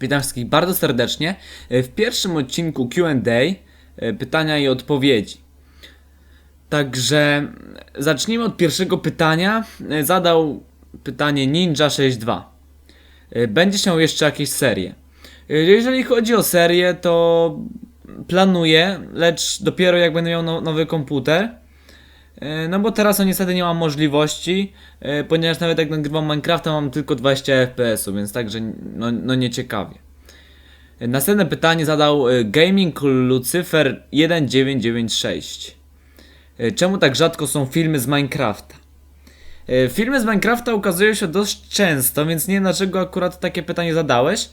Witam wszystkich bardzo serdecznie. E, W pierwszym odcinku QA e, pytania i odpowiedzi. Także zacznijmy od pierwszego pytania. E, Zadał pytanie Ninja62. E, Będziesz miał jeszcze jakieś serie? Jeżeli chodzi o serię, to planuję, lecz dopiero jak będę miał no, nowy komputer. E, No bo teraz no niestety nie mam możliwości, e, ponieważ nawet jak nagrywam Minecrafta mam tylko 20 fps, więc także no, no nie ciekawie. E, Następne pytanie zadał Gaming Lucifer 1996. E, Czemu tak rzadko są filmy z Minecrafta? Filmy z Minecrafta ukazują się dość często, więc nie wiem dlaczego akurat takie pytanie zadałeś.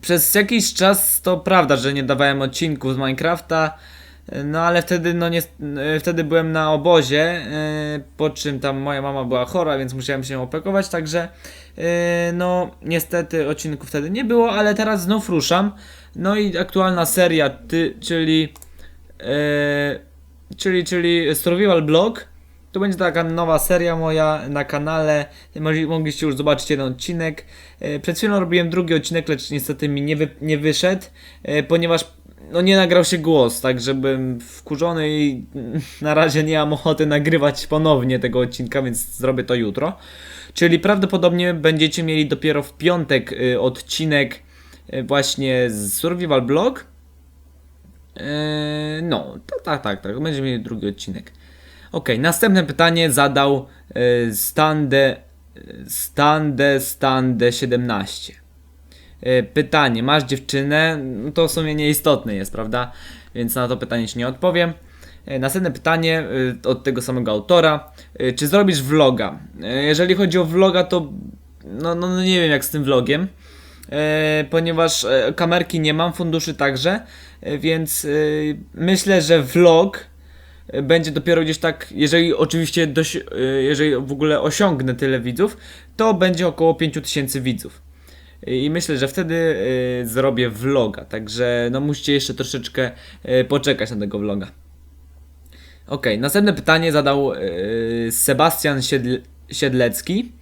Przez jakiś czas to prawda, że nie dawałem odcinków z Minecrafta, no ale wtedy no nie, e, wtedy byłem na obozie, e, po czym tam moja mama była chora, więc musiałem się opiekować, także e, no niestety odcinków wtedy nie było, ale teraz znów ruszam. No i aktualna seria, ty, czyli czyli, czyli Survival Blog. To będzie taka nowa seria moja na kanale. Mogli- Mogliście już zobaczyć jeden odcinek. Przed chwilą robiłem drugi odcinek, lecz niestety mi nie, wy, nie wyszedł, ponieważ no nie nagrał się głos, tak żebym wkurzony i na razie nie mam ochoty nagrywać ponownie tego odcinka, więc zrobię to jutro. Czyli prawdopodobnie będziecie mieli dopiero w piątek y, odcinek y, właśnie z Survival Blog. Eee, no, tak, tak, tak, tak. Będziemy mieli drugi odcinek. Okej, następne pytanie zadał Stande, Stande, Stande 17. E, pytanie, masz dziewczynę? No to w sumie nieistotne jest, prawda? Więc na to pytanie się nie odpowiem. E, Następne pytanie e, od tego samego autora. Czy zrobisz vloga? Jeżeli chodzi o vloga, to no, no, no nie wiem jak z tym vlogiem ponieważ kamerki nie mam, funduszy także, więc myślę, że vlog będzie dopiero gdzieś tak, jeżeli oczywiście jeżeli w ogóle osiągnę tyle widzów, to będzie około 5000 widzów. I myślę, że wtedy e, zrobię vloga, także no musicie jeszcze troszeczkę e, poczekać na tego vloga. Okej, następne pytanie zadał e, Sebastian Siedl- Siedlecki.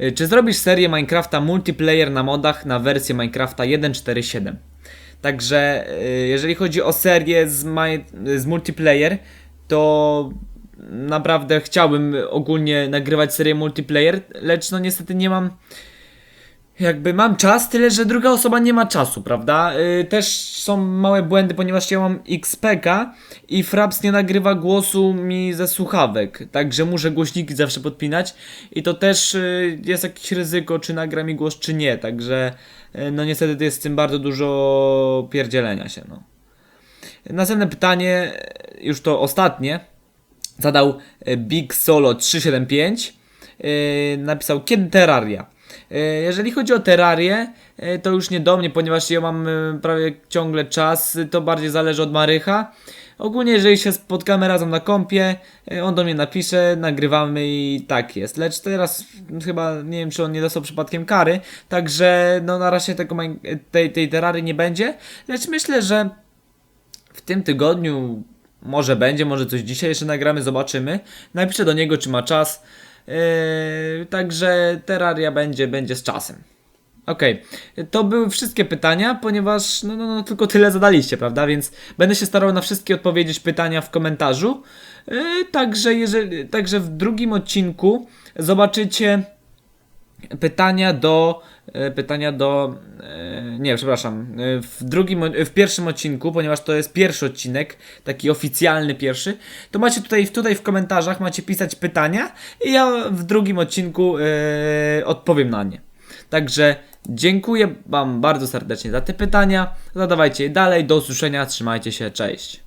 Y, Czy zrobisz serię Minecrafta multiplayer na modach na wersję Minecrafta 1.4.7? Także y, jeżeli chodzi o serię z, z multiplayer, to naprawdę chciałbym ogólnie nagrywać serię multiplayer, lecz no niestety nie mam jakby mam czas, tyle że druga osoba nie ma czasu, prawda? Yy, też są małe błędy, ponieważ ja mam XPK i Fraps nie nagrywa głosu mi ze słuchawek, także muszę głośniki zawsze podpinać i to też yy, jest jakieś ryzyko, czy nagra mi głos, czy nie, także yy, no niestety jest z tym bardzo dużo pierdzielenia się, no. Następne pytanie, yy, już to ostatnie, zadał e, Big Solo 375. e, Napisał kiedy Terraria. E, Jeżeli chodzi o Terrarię, e, to już nie do mnie, ponieważ ja mam e, prawie ciągle czas, to bardziej zależy od Marycha. Ogólnie, jeżeli się spotkamy razem na kompie, on do mnie napisze, nagrywamy i tak jest. Lecz teraz chyba nie wiem, czy on nie dostał przypadkiem kary, także no na razie tego, tej, tej Terrarii nie będzie. Lecz myślę, że w tym tygodniu może będzie, może coś dzisiaj jeszcze nagramy, zobaczymy. Napiszę do niego, czy ma czas. Yy, także Terraria będzie, będzie z czasem. Okej, to były wszystkie pytania, ponieważ no, no, no tylko tyle zadaliście, prawda? Więc będę się starał na wszystkie odpowiedzieć pytania w komentarzu. Yy, także, jeżeli, także w drugim odcinku zobaczycie pytania do e, pytania do e, nie, przepraszam, e, w drugim w pierwszym odcinku, ponieważ to jest pierwszy odcinek, taki oficjalny pierwszy, to macie tutaj tutaj w komentarzach macie pisać pytania i ja w drugim odcinku e, odpowiem na nie. Także dziękuję wam bardzo serdecznie za te pytania. Zadawajcie je dalej. Do usłyszenia. Trzymajcie się. Cześć.